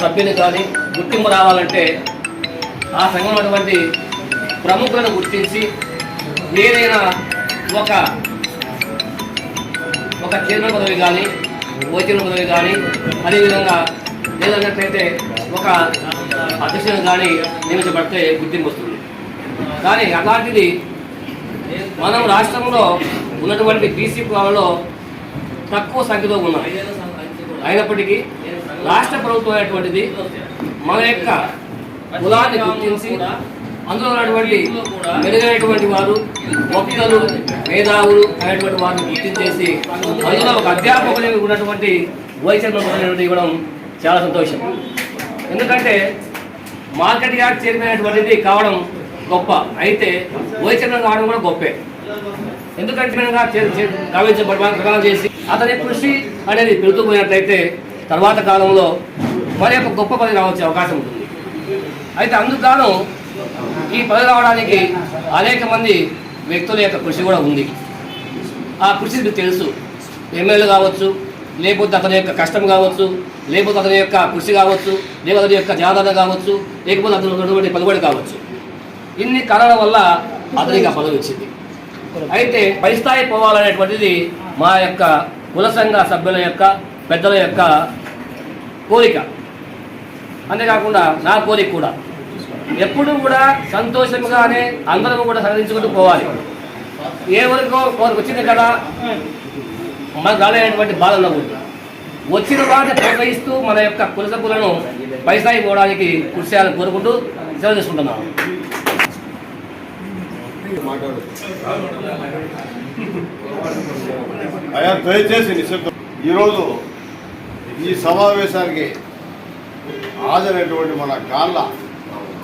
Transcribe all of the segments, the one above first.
సభ్యులు కానీ గుర్తింపు రావాలంటే ఆ సంఘం ఉన్నటువంటి ప్రముఖులను గుర్తించి ఏదైనా ఒక ఒక చైర్మన్ పదవి కానీ ఓచన పదవి కానీ అదేవిధంగా లేదన్నట్లయితే ఒక అధ్యక్షుని కానీ నియమించబడితే గుర్తింపు వస్తుంది. కానీ అలాంటిది మనం రాష్ట్రంలో ఉన్నటువంటి బీసీ కులాలలో తక్కువ సంఖ్యలో ఉన్నాయి అయినప్పటికీ రాష్ట్ర ప్రభుత్వం అనేటువంటిది మన యొక్క కులాన్ని గుర్తించి అందులో ఉన్నటువంటి మెరుగైనటువంటి వారు భక్తులు మేధావులు అనేటువంటి వారిని గుర్తించేసి అందులో ఒక అధ్యాపకులు ఉన్నటువంటి వైద్యం ఇవ్వడం చాలా సంతోషం. ఎందుకంటే మార్కెట్ యార్డ్ చైర్మన్ అనేటువంటిది కావడం గొప్ప. అయితే వైచంద్రం కావడం కూడా గొప్పే. ఎందుకంటే మనగా ప్రకారం చేసి అతని కృషి అనేది పెరుగుతుపోయినట్లయితే తర్వాత కాలంలో మరి ఒక గొప్ప పదవి రావచ్చే అవకాశం ఉంటుంది. అయితే అందుకు ఈ పదవి రావడానికి అనేక మంది వ్యక్తుల యొక్క కృషి కూడా ఉంది. ఆ కృషి మీకు తెలుసు. ఎమ్మెల్యే కావచ్చు లేకపోతే అతని యొక్క కష్టం కావచ్చు లేకపోతే అతని యొక్క కృషి కావచ్చు లేకపోతే అతని యొక్క జాగ్రత్త కావచ్చు లేకపోతే అతను ఉన్నటువంటి పలుబడి కావచ్చు. ఇన్ని కారణాల వల్ల అతనికి ఆ పదవి వచ్చింది. అయితే పై స్థాయి పోవాలనేటువంటిది మా యొక్క కుల సంఘ సభ్యుల యొక్క పెద్దల యొక్క కోరిక. అంతేకాకుండా నా కోరిక కూడా. ఎప్పుడు కూడా సంతోషంగానే అందరం కూడా సహకరించుకుంటూ పోవాలి. ఏ వరకు వారికి వచ్చింది కదా? మనకు రాలేనటువంటి బాధల్లో ఉండకూడదు వచ్చిన వాటిని ప్రోత్సహిస్తూ మన యొక్క కుల పైసాయి పోవడానికి కృషి చేయాలని కోరుకుంటూ సేవ చేసుకుంటున్నాను. దయచేసి ఈరోజు ఈ సమావేశానికి హాజరైనటువంటి మన కాళ్ళ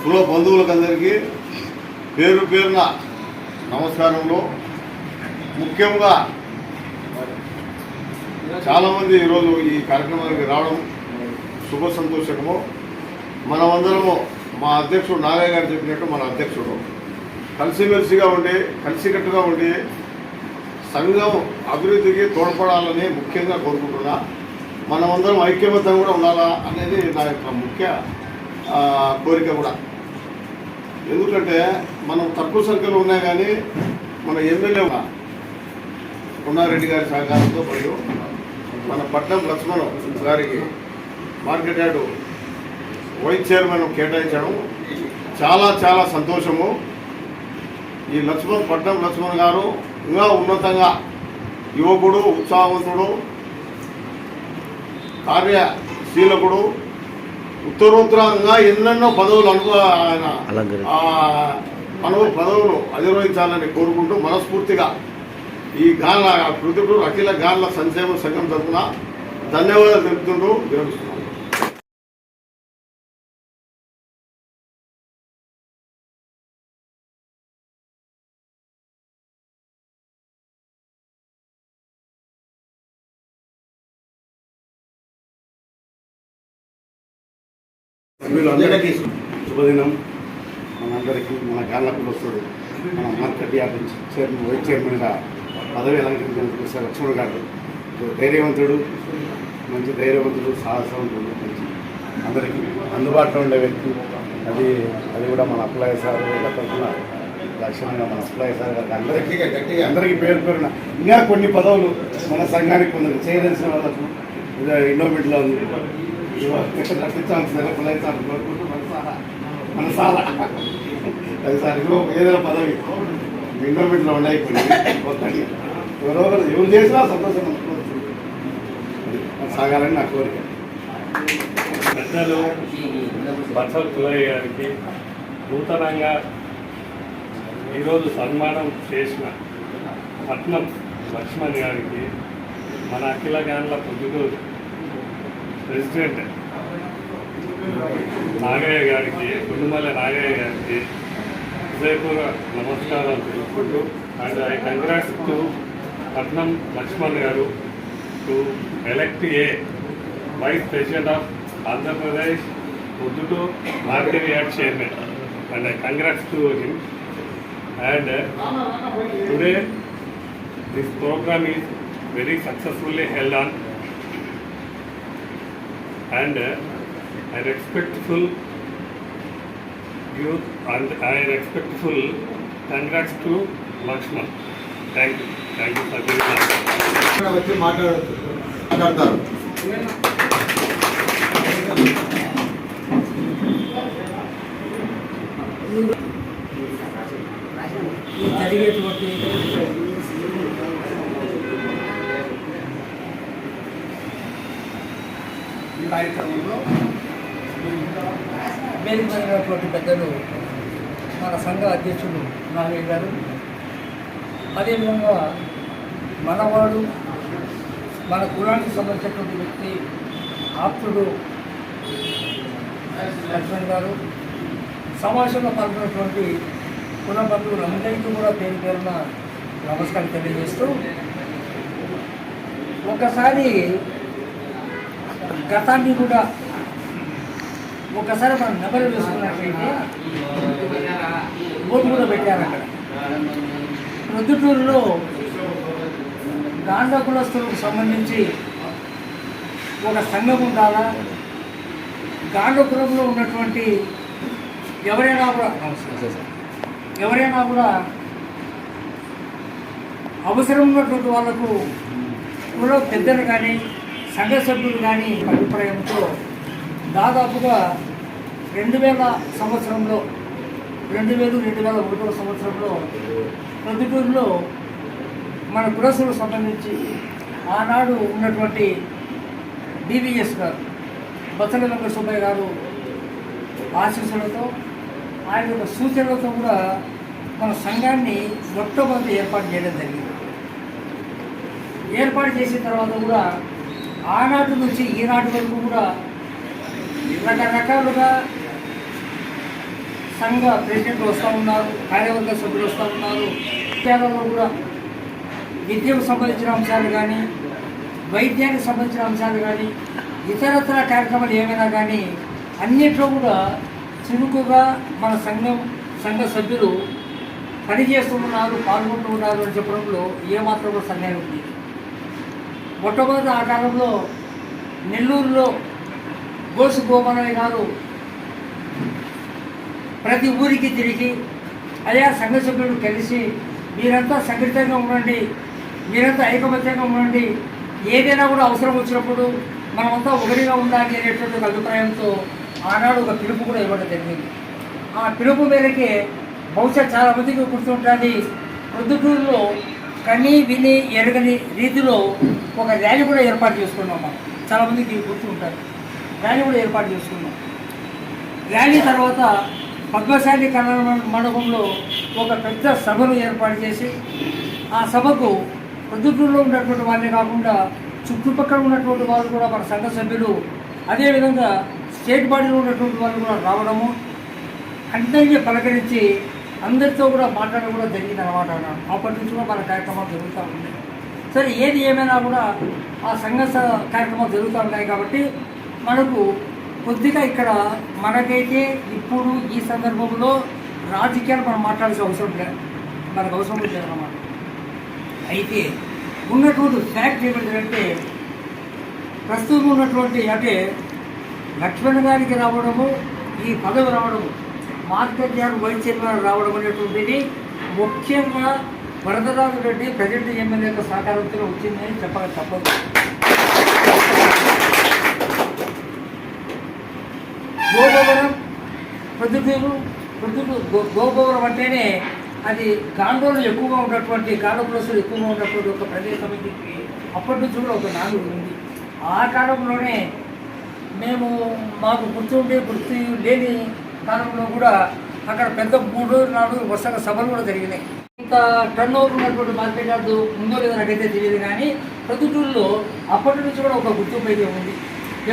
కుల బంధువులకందరికీ పేరు పేరున నమస్కారంలో ముఖ్యంగా చాలామంది ఈరోజు ఈ కార్యక్రమానికి రావడం శుభ సంతోషకము. మనమందరము మా అధ్యక్షుడు నాగయ్య గారు చెప్పినట్టు మన అధ్యక్షుడు. కలిసిమెలిసిగా ఉండి కలిసికట్టుగా ఉండి సంఘం అభివృద్ధికి తోడ్పడాలని ముఖ్యంగా కోరుకుంటున్నా. మనమందరం ఐక్యబద్ధం కూడా ఉండాలా అనేది నా యొక్క ముఖ్య కోరిక కూడా. ఎందుకంటే మనం తక్కువ సంఖ్యలో ఉన్నా కానీ మన ఎమ్మెల్యే ఉన్నారెడ్డి గారి సహకారంతో మరియు మన పట్నం లక్ష్మణ్ గారికి మార్కెట్ యార్డు వైస్ చైర్మన్ కేటాయించడం చాలా చాలా సంతోషము. ఈ లక్ష్మణ్ పట్నం లక్ష్మణ్ గారు ఇంకా ఉన్నతంగా యువకుడు ఉత్సాహవంతుడు కార్యశీలకుడు ఉత్తరోత్తరంగా ఎన్నెన్నో పదవులు ఆ, పదవు పదవులు అధిరోహించాలని కోరుకుంటూ మనస్ఫూర్తిగా ఈ గాన్ల కృతుడు అఖిల గాన్ల సంక్షేమ సంఘం తరఫున ధన్యవాదాలు తెలుపుతుంటూ విరమిస్తున్నాను సభ్యులందరికీ శుభదినం. మనందరికీ మన గాళ్ళ కులస్తుడు మన మార్కెట్ యార్డ్ నుంచి చైర్మన్ వైస్ చైర్మన్గా పదవి అలంకరించినందుకు లక్ష్మణ్ గారు ధైర్యవంతుడు మంచి ధైర్యవంతుడు సాహసవంతుడు మంచి అందరికీ అందుబాటులో ఉండే వ్యక్తి. అది అది కూడా మన అప్లయ సార్ తరఫున లక్ష్యంగా మన అప్లయ సార్ గారికి అందరికీ అందరికీ పేరు పేరున ఇంకా కొన్ని పదవులు మన సంఘానికి కొందరు చేయదలసిన వాళ్ళకు ఇది ఇండోమెంట్లో ఉంది. రక్షించాలి సరే ఫలితాలు కోరుకుంటూ మనసారా మనసారా అది సార్ ఇదిగో ఏదైనా పదవి ఇండోమెంట్లో ఉన్నాయి కొన్ని ఒక్కటి ఎవరో ఎవరు చేసినా సంతోషం అనుకోవచ్చు అది సాగాలని నా కోరిక పెద్దలు బచ్చల పుల్లయ్య గారికి నూతనంగా ఈరోజు సన్మానం చేసిన పట్నం లక్ష్మణ్ గారికి మన అఖిల గాన్ల పొద్దుటూరు ప్రెసిడెంట్ నాగయ్య గారికి గుండుమల్లి నాగయ్య గారికి విజయపూర్ నమస్కారాలు తెలుసుకుంటూ and I congrats to Patnam Laxman garu to elect a vice president of Andhra Pradesh Proddatur market yard chairman and I congrats to him and today this program is very successfully held on and uh, I respectful youth and I respectful congrats to Lakshman. Thank you. Thank you for giving us. ఇక్కడ వచ్చి మాట్లాడచ్చు మాట్లాడతారు ఈ జరిగేటువంటి కార్యక్రమంలో మేలుమైనటువంటి పెద్దలు మన సంఘ అధ్యక్షులు నాగయ్య గారు అదేవిధంగా మనవాడు మన కులానికి సంబంధించినటువంటి వ్యక్తి ఆప్తుడు లక్ష్మణ్ గారు సమాజంలో పాల్గొన్నటువంటి కుల బంధువులందరికీ కూడా పేరు పేరున నమస్కారం తెలియజేస్తూ ఒకసారి గతాన్ని కూడా ఒకసారి మనం నెమరు వేసుకున్నట్లయితే ఓటు కూడా పెట్టారు అక్కడ. ప్రొద్దుటూరులో గాంధ కులస్తులకు సంబంధించి ఒక సంఘం ఉండాలా? గాంధ కులంలో ఉన్నటువంటి ఎవరైనా కూడా ఎవరైనా కూడా అవసరం ఉన్నటువంటి వాళ్ళకు కుల పెద్దలు కానీ సంఘ సభ్యులు కానీ అభిప్రాయంతో దాదాపుగా రెండు వేల సంవత్సరంలో రెండు వేలు రెండు వేల ఒకటో సంవత్సరంలో ప్రొద్దుటూరులో మన కులసులకు సంబంధించి ఆనాడు ఉన్నటువంటి డివిఎస్ గారు బచ్చల వెంకట సుబ్బయ్య గారు ఆశీస్సులతో ఆయన యొక్క సూచనలతో కూడా మన సంఘాన్ని మొట్టమొదటి ఏర్పాటు చేయడం జరిగింది. ఏర్పాటు చేసిన తర్వాత కూడా ఆనాటి నుంచి ఈనాటి వరకు కూడా రకరకాలుగా సంఘ ప్రెసిడెంట్లు వస్తూ ఉన్నారు కార్యవర్గ సభ్యులు వస్తూ ఉన్నారు. విద్యాలలో కూడా విద్యకు సంబంధించిన అంశాలు కానీ వైద్యానికి సంబంధించిన అంశాలు కానీ ఇతరత్ర కార్యక్రమాలు ఏమైనా కానీ అన్నిట్లో కూడా చురుకుగా మన సంఘం సంఘ సభ్యులు పనిచేస్తున్నారు పాల్గొంటూ ఉన్నారు అని చెప్పడంలో ఏమాత్రం కూడా సందేహం ఉంది మొట్టమొదటి ఆ కాలంలో నెల్లూరులో గోసు గోపాలయ్య గారు ప్రతి ఊరికి తిరిగి అయా సంఘ సభ్యులు కలిసి మీరంతా సంఘటితంగా ఉండండి మీరంతా ఐకమత్యంగా ఉండండి ఏదైనా కూడా అవసరం వచ్చినప్పుడు మనమంతా ఒకటిగా ఉండాలి అనేటువంటి ఒక అభిప్రాయంతో ఆనాడు ఒక పిలుపు కూడా ఇవ్వడం జరిగింది. ఆ పిలుపు మేరకే బహుశా చాలా మందికి గుర్తుంటుంది. ప్రొద్దుటూరులో కని విని ఎరగని రీతిలో ఒక ర్యాలీ కూడా ఏర్పాటు చేసుకున్నాం మనం. చాలామందికి గుర్తు ఉంటారు. ర్యాలీ కూడా ఏర్పాటు చేసుకున్నాం. ర్యాలీ తర్వాత పద్మశాలి కళ్యాణ మండపంలో ఒక పెద్ద సభను ఏర్పాటు చేసి ఆ సభకు ప్రొద్దుటూరులో ఉన్నటువంటి వాళ్ళే కాకుండా చుట్టుపక్కల ఉన్నటువంటి వాళ్ళు కూడా మన సంఘ సభ్యులు అదేవిధంగా స్టేట్ బాడీలో ఉన్నటువంటి వాళ్ళు కూడా రావడము అందరినీ పలకరించి అందరితో కూడా మాట్లాడడం కూడా జరిగింది అనమాట అప్పటి నుంచి కూడా మన కార్యక్రమాలు జరుగుతూ ఉన్నాయి. సరే ఏది ఏమైనా కూడా ఆ సంఘ స- కార్యక్రమాలు జరుగుతూ ఉన్నాయి కాబట్టి మనకు కొద్దిగా ఇక్కడ మనకైతే ఇప్పుడు ఈ సందర్భంలో రాజకీయాలు మనం మాట్లాడాల్సిన అవసరం లేదు మనకు అవసరం లేదు అన్నమాట. అయితే ఉన్నటువంటి ఫ్యాక్ట్ ఏమిటంటే ప్రస్తుతం ఉన్నటువంటి అంటే లక్ష్మణ్ గారికి రావడము ఈ పదవి రావడము మార్కెట్ యార్డ్ వైస్ చైర్మన్ రావడం అనేటువంటిది ముఖ్యంగా వరదరాజు రెడ్డి ప్రజెంట్ ఎమ్మెల్యే యొక్క సహకారంతో వచ్చిందని చెప్పక తప్పదు. గోగోవరం ప్రొద్దుటూరు ప్రొద్దుటూరు గో- గోగోవరం అంటేనే అది గాండోలు ఎక్కువగా ఉన్నటువంటి గాంధోపులసులు ఎక్కువగా ఉన్నటువంటి ఒక ప్రదేశం ఇది అప్పటి నుంచి కూడా ఒక నాలుగు ఉంది. ఆ కాలంలోనే మేము మాకు గుర్తుండే గుర్తు లేని కాలంలో కూడా అక్కడ పెద్ద మూడు రోజుల నాడు వరుసగా సభలు కూడా జరిగినాయి. ఇంత టర్న్ ఓవర్ ఉన్నటువంటి మార్కెట్ యార్డు ఉందో లేదో నాకైతే తెలియదు కానీ ప్రతిటూరులో అప్పటి నుంచి కూడా ఒక గుర్తింపు అయితే ఉంది.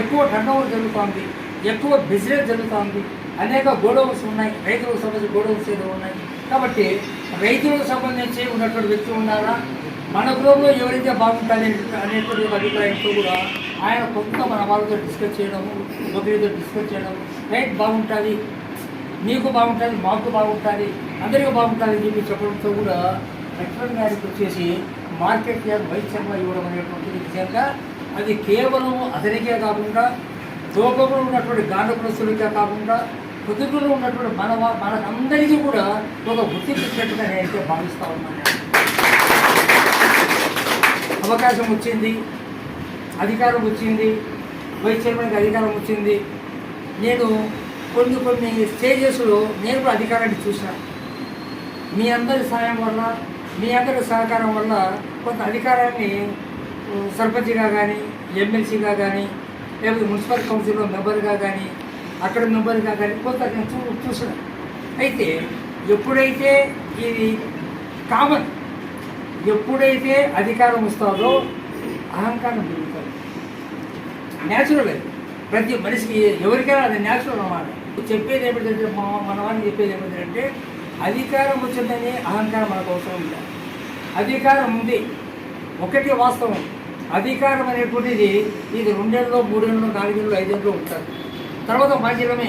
ఎక్కువ టర్న్ ఓవర్ జరుగుతోంది ఎక్కువ బిజినెస్ జరుగుతోంది అనేక గోడౌన్స్ ఉన్నాయి రైతులకు సంబంధించి గోడౌన్స్ ఏదో ఉన్నాయి. కాబట్టి రైతులకు సంబంధించి ఉన్నటువంటి వ్యక్తులు ఉన్నారా? మన గ్రూప్లో ఎవరైతే బాగుంటుంది అనేటువంటి అభిప్రాయంతో కూడా ఆయన కొంత మన వాళ్ళతో డిస్కస్ చేయడము ఒకరితో డిస్కస్ చేయడం రైట్ బాగుంటుంది నీకు బాగుంటుంది మాకు బాగుంటుంది అందరికీ బాగుంటుంది అని చెప్పి చెప్పడంతో కూడా లక్ష్మణ్ గారికి వచ్చేసి మార్కెట్ యార్డ్ వైస్ చైర్మన్ ఇవ్వడం అనేటువంటిది నిజంగా అది కేవలం అతనికే కాకుండా లోకంలో ఉన్నటువంటి గాంధకులస్తులకే కాకుండా పొద్దుటూరులో ఉన్నటువంటి మన వా- మనకందరికీ కూడా ఒక గుర్తింపు ఇచ్చినట్టుగా నేనైతే భావిస్తా ఉన్నాను. అవకాశం వచ్చింది అధికారం వచ్చింది వైస్ చైర్మన్కి అధికారం వచ్చింది. నేను కొన్ని కొన్ని స్టేజెస్లో నేను కూడా అధికారాన్ని చూశాను. మీ అందరి సాయం వల్ల మీ అందరి సహకారం వల్ల కొంత అధికారాన్ని సర్పంచ్గా కానీ ఎమ్మెల్సీగా కానీ లేకపోతే మున్సిపల్ కౌన్సిల్లో మెంబర్గా కానీ అక్కడ మెంబర్గా కానీ కొంత నేను చూ చూసాను అయితే ఎప్పుడైతే ఇది కామన్ ఎప్పుడైతే అధికారం వస్తుందో అహంకారం పెరుగుతుంది. న్యాచురల్ అది. ప్రతి మనిషికి ఎవరికైనా అది న్యాచురల్ అన్నమాట. చెప్పేది ఏమిటంటే మా మన చెప్పేది ఏమిటంటే అధికారం వచ్చిందని అహంకారం మనకు అవసరం లేదు. అధికారం ఉంది. ఒకటి వాస్తవం. అధికారం అనేటువంటిది ఇది రెండేళ్ళు మూడేళ్ళు నాలుగేళ్ళు ఐదేళ్ళు ఉంటుంది తర్వాత మాధ్యమే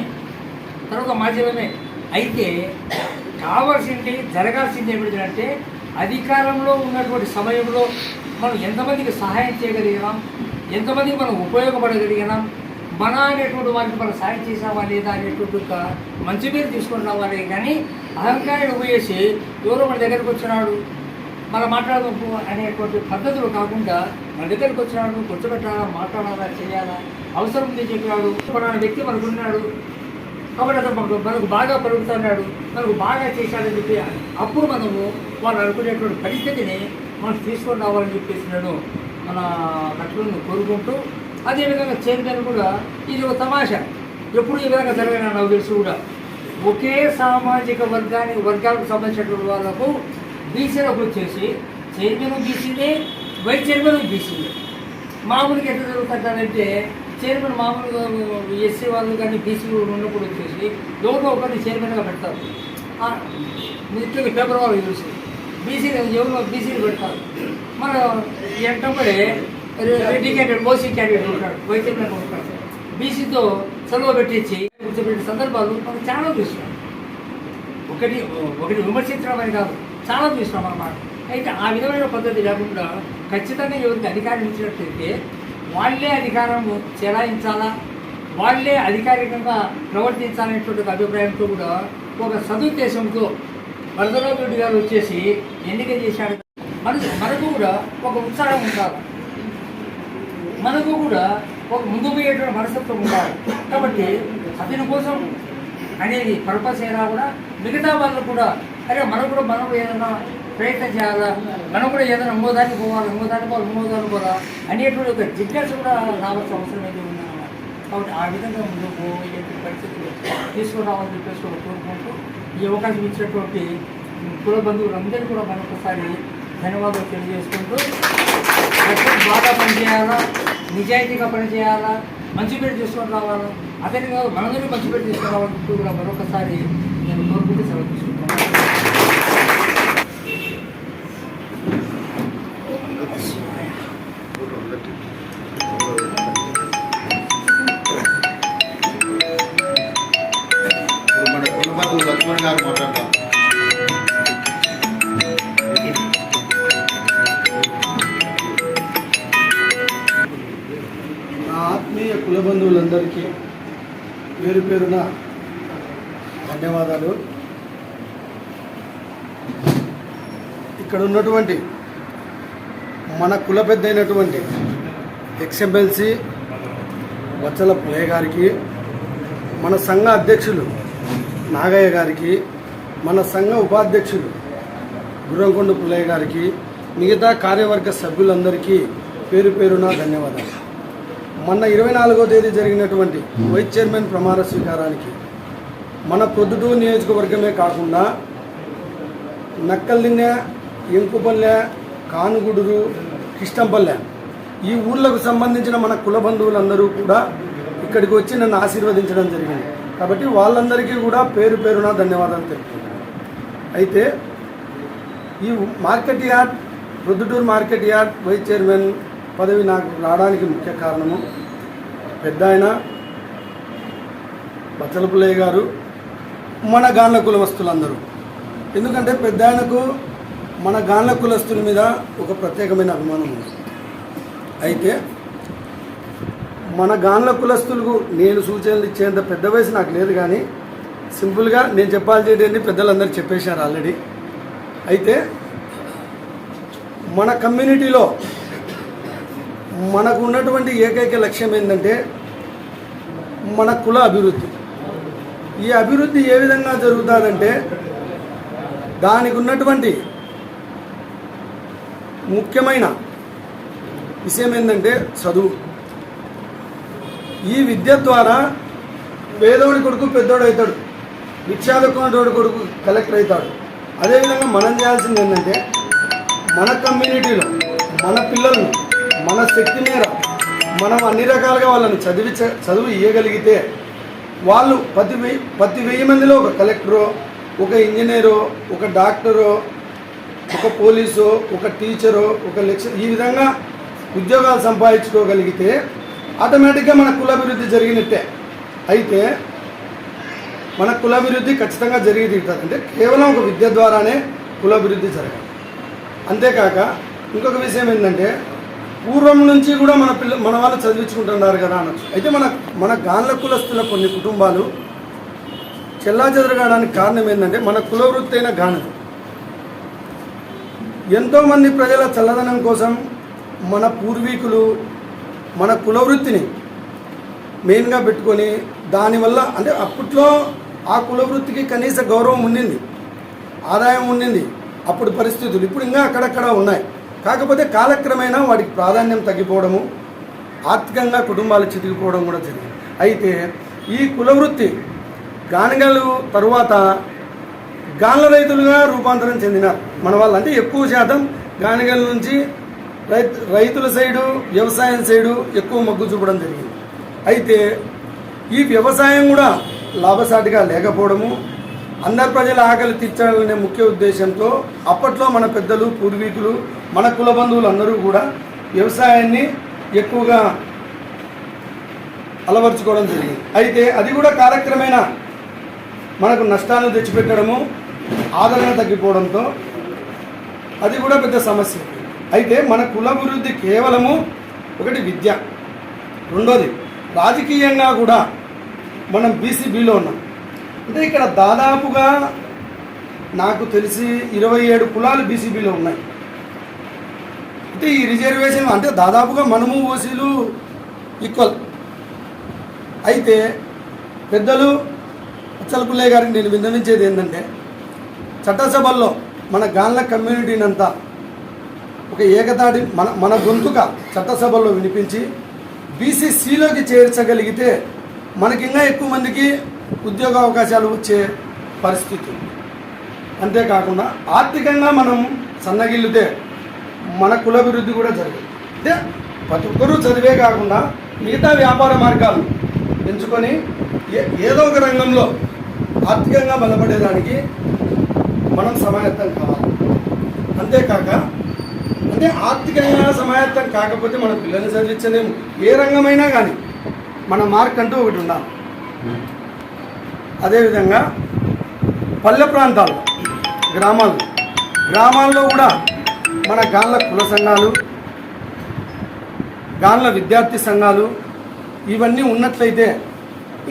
తర్వాత మాధ్యమే అయితే కావాల్సింది జరగాల్సింది ఏమిటంటే అధికారంలో ఉన్నటువంటి సమయంలో మనం ఎంతమందికి సహాయం చేయగలిగినాం? ఎంతమందికి మనం ఉపయోగపడగలిగినాం? మన అనేటువంటి వారికి మనం సాయం చేసావా లేదా అనేటువంటి ఒక మంచి పేరు తీసుకొని రావాలి కానీ అహంకారాన్ని ఉపయోగించి ఎవరో మన దగ్గరకు వచ్చినాడు మన మాట్లాడదు అనేటువంటి పద్ధతులు కాకుండా మన దగ్గరికి వచ్చినాడు కూర్చోబెట్టాలా మాట్లాడాలా చేయాలా అవసరం ఉంది చెప్పినాడు మన వ్యక్తి మనకు ఉన్నాడు. కాబట్టి అతను మనకు మనకు బాగా పలుకుతున్నాడు మనకు బాగా చేశాడని చెప్పి అప్పుడు మనము వాళ్ళు అనుకునేటువంటి పరిస్థితిని మనం తీసుకొని రావాలని చెప్పేసి నేను మన కట్టులను కోరుకుంటూ అదేవిధంగా చైర్మన్ కూడా ఇది ఒక తమాషా. ఎప్పుడు ఈ విధంగా జరిగిన నాకు తెలుసు కూడా. ఒకే సామాజిక వర్గానికి వర్గాలకు సంబంధించినటువంటి వాళ్ళకు బీసీలకు వచ్చేసి చైర్మన్ బీసీలే వైస్ చైర్మన్ బీసీలే. మామూలుగా ఎట్లా జరుగుతుందంటే చైర్మన్ మామూలుగా ఎస్సీ వాళ్ళు కానీ బీసీ ఉన్నప్పుడు వచ్చేసి ఎవరో ఒకరిని చైర్మన్గా పెడతారు. నిత్యం పేపర్ వాళ్ళు చూసి బీసీ ఎవరు బీసీలు పెడతారు. మన ఎంటబడే రెడ్డి క్యాండిడేట్ ఓసీ క్యాండిడేట్ ఉంటాడు వైస్ ఉంటాడు బీసీతో సెలవు పెట్టించి కూర్చోబెట్టిన సందర్భాలు మనం చాలా చూసినాం. ఒకటి ఒకటి విమర్శించడం అని కాదు చాలా చూసినాం అన్నమాట. అయితే ఆ విధమైన పద్ధతి లేకుండా ఖచ్చితంగా ఎవరికి అధికారం ఇచ్చినట్లయితే వాళ్ళే అధికారం చెలాయించాలా? వాళ్ళే అధికారికంగా ప్రవర్తించాలనేటువంటి అభిప్రాయంతో కూడా ఒక సదుద్దేశంతో వరదరావు రెడ్డి గారు వచ్చేసి ఎన్నిక చేశాడు మనకు మనకు కూడా ఒక ఉత్సాహం ఉండాలి. మనకు కూడా ఒక ముందు పోయేటువంటి మనస్తత్వం ఉండాలి. కాబట్టి అతని కోసం అనేది పర్పస్ అయినా కూడా మిగతా వాళ్ళు కూడా అరే మనం కూడా మనం ఏదైనా ప్రయత్నం చేయాలా? మనం కూడా ఏదైనా ఇంకోదానికి పోవాలి? ఇంకోదానికి పోవాలి? ఇంకోదానికి పోవాలా? అనేటువంటి ఒక జిజ్ఞాస కూడా రావాల్సిన అవసరం అయితే ఉందన్నమాట. కాబట్టి ఆ విధంగా ముందుకు పోయే పరిస్థితులు తీసుకురావాలని చెప్పేసి కూడా కోరుకుంటూ ఈ అవకాశం ఇచ్చినటువంటి కుల బంధువులందరికీ కూడా మరొకసారి ధన్యవాదాలు తెలియజేసుకుంటూ. బాగా పనిచేయాలా? నిజాయితీగా పనిచేయాలా? మంచి పేరు తీసుకొని రావాలా? అతని కాదు మనందరినీ మంచి పేరు తీసుకొని కూడా మరొకసారి కులబంధువులందరికీ పేరు పేరున ధన్యవాదాలు. ఇక్కడ ఉన్నటువంటి మన కుల పెద్ద అయినటువంటి ఎక్స్ఎంఎల్సి వత్సల పులయ్య గారికి మన సంఘ అధ్యక్షులు నాగయ్య గారికి మన సంఘ ఉపాధ్యక్షులు గుర్రంకొండ పుల్లయ్య గారికి మిగతా కార్యవర్గ సభ్యులందరికీ పేరు పేరున ధన్యవాదాలు. మొన్న ఇరవై నాలుగో తేదీ జరిగినటువంటి వైస్ చైర్మన్ ప్రమాణ స్వీకారానికి మన ప్రొద్దుటూరు నియోజకవర్గమే కాకుండా నక్కల్దిన్నె ఎంకుపల్లె కానుగుడురు కిష్టంపల్లె ఈ ఊర్లకు సంబంధించిన మన కుల బంధువులందరూ కూడా ఇక్కడికి వచ్చి నన్ను ఆశీర్వదించడం జరిగింది. కాబట్టి వాళ్ళందరికీ కూడా పేరు పేరున ధన్యవాదాలు తెలుపుతున్నాను. అయితే ఈ market yard Proddatur market yard vice chairman పదవి నాకు రావడానికి ముఖ్య కారణము. పెద్ద ఆయన బచ్చలపుల్లయ్య గారు మన గాండ్ల కులవస్తులందరూ. ఎందుకంటే పెద్ద ఆయనకు మన గాన్ల కులస్తుల మీద ఒక ప్రత్యేకమైన అభిమానం ఉంది. అయితే మన గాన్ల కులస్తులకు నేను సూచనలు ఇచ్చేంత పెద్ద వయసు నాకు లేదు కానీ సింపుల్గా నేను చెప్పాల్సింది పెద్దలందరూ చెప్పేశారు ఆల్రెడీ. అయితే మన కమ్యూనిటీలో మనకు ఉన్నటువంటి ఏకైక లక్ష్యం ఏంటంటే మన కుల అభివృద్ధి. ఈ అభివృద్ధి ఏ విధంగా జరుగుతుందంటే దానికి ఉన్నటువంటి ముఖ్యమైన విషయం ఏంటంటే చదువు. ఈ విద్య ద్వారా పేదోడి కొడుకు పెద్దోడు అవుతాడు. భిక్షాదుకున్నోడి కొడుకు కలెక్టర్ అవుతాడు. అదేవిధంగా మనం చేయాల్సింది ఏంటంటే మన కమ్యూనిటీలో మన పిల్లలను మన శక్తి మేర మనం అన్ని రకాలుగా వాళ్ళని చదివి చదువు ఇవ్వగలిగితే వాళ్ళు ప్రతి వెయ్యి ప్రతి వెయ్యి మందిలో ఒక కలెక్టరో ఒక ఇంజనీరో ఒక డాక్టరో ఒక పోలీసు ఒక టీచరు ఒక లెక్చర్ ఈ విధంగా ఉద్యోగాలు సంపాదించుకోగలిగితే ఆటోమేటిక్గా మన కులాభివృద్ధి జరిగినట్టే. అయితే మన కులాభివృద్ధి ఖచ్చితంగా జరిగి తీరుతుంది అంటే కేవలం ఒక విద్య ద్వారానే కులాభివృద్ధి జరగాలి. అంతేకాక ఇంకొక విషయం ఏంటంటే పూర్వం నుంచి కూడా మన పిల్ల మన వాళ్ళు చదివించుకుంటున్నారు కదా అనొచ్చు. అయితే మన మన గాన్ల కులస్తుల కొన్ని కుటుంబాలు చెల్లా చెదరగడానికి కారణం ఏంటంటే మన కులవృత్తి అయిన గానం ఎంతోమంది ప్రజల చల్లదనం కోసం మన పూర్వీకులు మన కులవృత్తిని మెయిన్గా పెట్టుకొని దానివల్ల అంటే అప్పట్లో ఆ కులవృత్తికి కనీస గౌరవం ఉండింది. ఆదాయం ఉండింది. అప్పుడు పరిస్థితులు ఇప్పుడు ఇంకా అక్కడక్కడ ఉన్నాయి. కాకపోతే కాలక్రమేణా వాడికి ప్రాధాన్యం తగ్గిపోవడము ఆర్థికంగా కుటుంబాలు చితికిపోవడం కూడా జరిగింది. అయితే ఈ కులవృత్తి గానగలు తరువాత గాన్ల రైతులుగా రూపాంతరం చెందినారు. మన వాళ్ళు అంటే ఎక్కువ శాతం గానగల నుంచి రైతుల సైడు వ్యవసాయం సైడు ఎక్కువ మొగ్గు చూపడం జరిగింది. అయితే ఈ వ్యవసాయం కూడా లాభసాటిగా లేకపోవడము అందరి ప్రజల ఆకలి తీర్చాలనే ముఖ్య ఉద్దేశంతో అప్పట్లో మన పెద్దలు పూర్వీకులు మన కుల బంధువులు అందరూ కూడా వ్యవసాయాన్ని ఎక్కువగా అలవర్చుకోవడం జరిగింది. అయితే అది కూడా కాలక్రమేణా మనకు నష్టాలను తెచ్చిపెట్టడము ఆదరణ తగ్గిపోవడంతో అది కూడా పెద్ద సమస్య. అయితే మన కులభివృద్ధి కేవలము ఒకటి విద్య రెండోది రాజకీయంగా కూడా మనం బీసీబీలో ఉన్నాం. అంటే ఇక్కడ దాదాపుగా నాకు తెలిసి ఇరవై ఏడు కులాలు బీసీబీలో ఉన్నాయి. అంటే ఈ రిజర్వేషన్ అంటే దాదాపుగా మనము ఓసీలు ఈక్వల్ అయితే పెద్దలు అచ్చలపుల్లయ్య గారిని నేను విన్నవించేది ఏంటంటే చట్టసభల్లో మన గాన్ల కమ్యూనిటీని అంతా ఒక ఏకతాటి మన మన గొంతుక చట్టసభల్లో వినిపించి బీసీసీలోకి చేర్చగలిగితే మనకి ఇంకా ఎక్కువ మందికి ఉద్యోగ అవకాశాలు వచ్చే పరిస్థితి. అంతేకాకుండా ఆర్థికంగా మనం సన్నగిల్లితే మన కులభివృద్ధి కూడా జరుగుతుంది అంటే ప్రతి ఒక్కరూ చదివే కాకుండా మిగతా వ్యాపార మార్గాలు ఎంచుకొని ఏ- ఏదో ఒక రంగంలో ఆర్థికంగా బలపడేదానికి మనం సమాయత్తం కావాలి. అంతేకాక అంటే ఆర్థికంగా సమాయత్తం కాకపోతే మన పిల్లల్ని చదివించలేము. ఏ రంగమైనా కానీ మన మార్క్ అంటూ ఒకటి ఉండాలి. అదేవిధంగా పల్లె ప్రాంతాలు గ్రామాలు. గ్రామాల్లో కూడా మన గాన్ల కుల సంఘాలు గాన్ల విద్యార్థి సంఘాలు ఇవన్నీ ఉన్నట్లయితే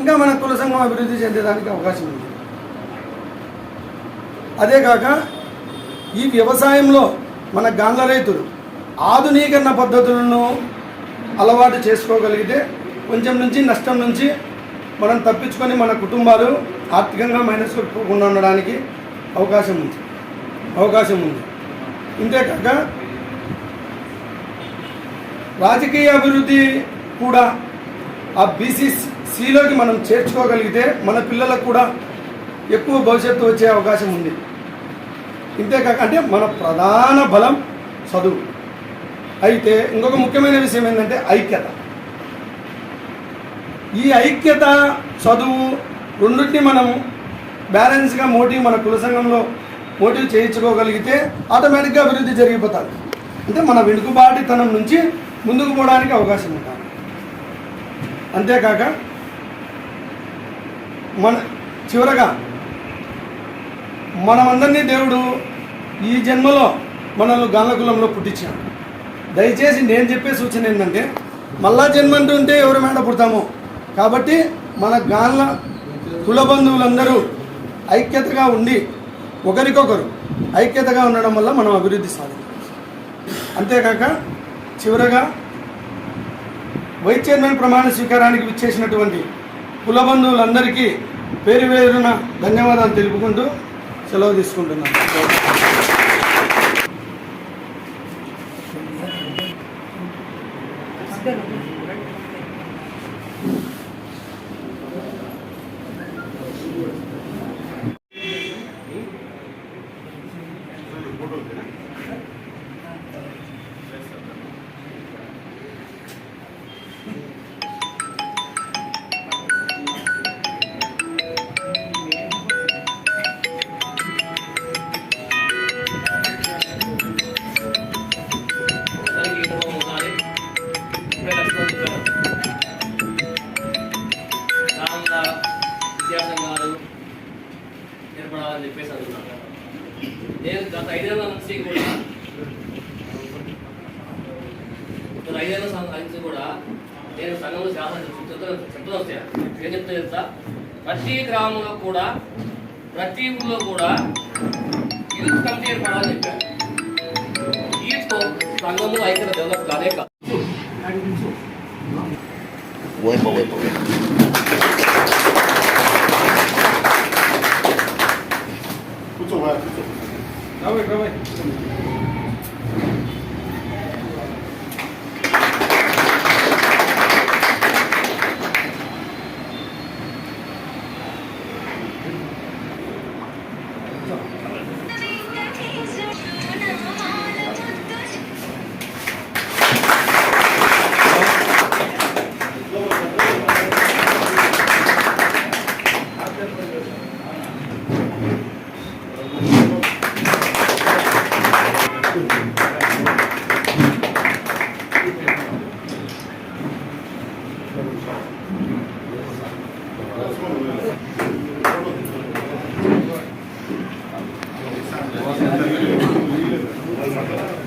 ఇంకా మన కుల సంఘం అభివృద్ధి చెందేదానికి అవకాశం ఉంది. అదే కాక ఈ వ్యవసాయంలో మన గాండ్ల రైతులు ఆధునీకరణ పద్ధతులను అలవాటు చేసుకోగలిగితే కొంచెం నుంచి నష్టం నుంచి మనం తప్పించుకొని మన కుటుంబాలు ఆర్థికంగా మైనస్ కొట్టుకుండా ఉండడానికి అవకాశం ఉంది. అవకాశం ఉంది. ఇంతేకాక రాజకీయ అభివృద్ధి కూడా ఆ బీసీసీలోకి మనం చేర్చుకోగలిగితే మన పిల్లలకు కూడా ఎక్కువ భవిష్యత్తు వచ్చే అవకాశం ఉంది. ఇంతేకాక అంటే మన ప్రధాన బలం చదువు. అయితే ఇంకొక ముఖ్యమైన విషయం ఏంటంటే ఐక్యత. ఈ ఐక్యత చదువు రెండింటిని మనం బ్యాలెన్స్గా మోటివ్ మన కుల సంఘంలో మోటివ్ చేయించుకోగలిగితే ఆటోమేటిక్గా అభివృద్ధి జరిగిపోతుంది. అంటే మన వెనుకబాటితనం నుంచి ముందుకు పోవడానికి అవకాశం ఉంటుంది. అంతేకాక మన చివరగా మనమందరినీ దేవుడు ఈ జన్మలో మనల్ని గానకులంలో పుట్టించాడు. దయచేసి నేను చెప్పే సూచన ఏంటంటే మళ్ళా జన్మంటూ ఉంటే ఎవరి మేడ పుడతామో? కాబట్టి మన గాన్ల కుల బంధువులందరూ ఐక్యతగా ఉండి ఒకరికొకరు ఐక్యతగా ఉండడం వల్ల మనం అభివృద్ధి సాధించాం అంతేకాక చివరగా వైస్ చైర్మన్ ప్రమాణ స్వీకారానికి విచ్చేసినటువంటి కుల బంధువులందరికీ పేరు పేరున ధన్యవాదాలు తెలుపుకుంటూ సెలవు తీసుకుంటున్నాను. దానికి గత ఐదేళ్ళ సంఘం నుంచి కూడా నేను సంఘంలో చాలా చెప్తూ చెప్తూ వచ్చాను ఏం చెప్తా తెలుసా ప్రతి గ్రామంలో కూడా ప్రతి ఊళ్ళో కూడా యూత్ కమిటీ ఏర్పడాలని చెప్పాను వీటితో సంఘంలో ఐక్యత డెవలప్ కాదే కాదు కూర్చోబోయా కూర్చో దానా ఏదైనా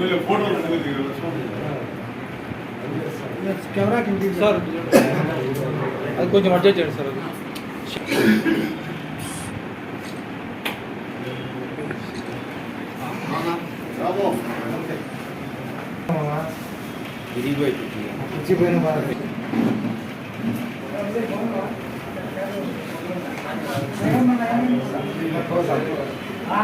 వీళ్ళ ఫోటోలు ఎందుకు దిగారు లక్ష్మణ్ కెమెరాకి ఇంటికి సార్ అది కొంచెం అడ్జస్ట్ చేయండి సార్ అది రాము ఇచ్చిపోయిన బాధ. ఆ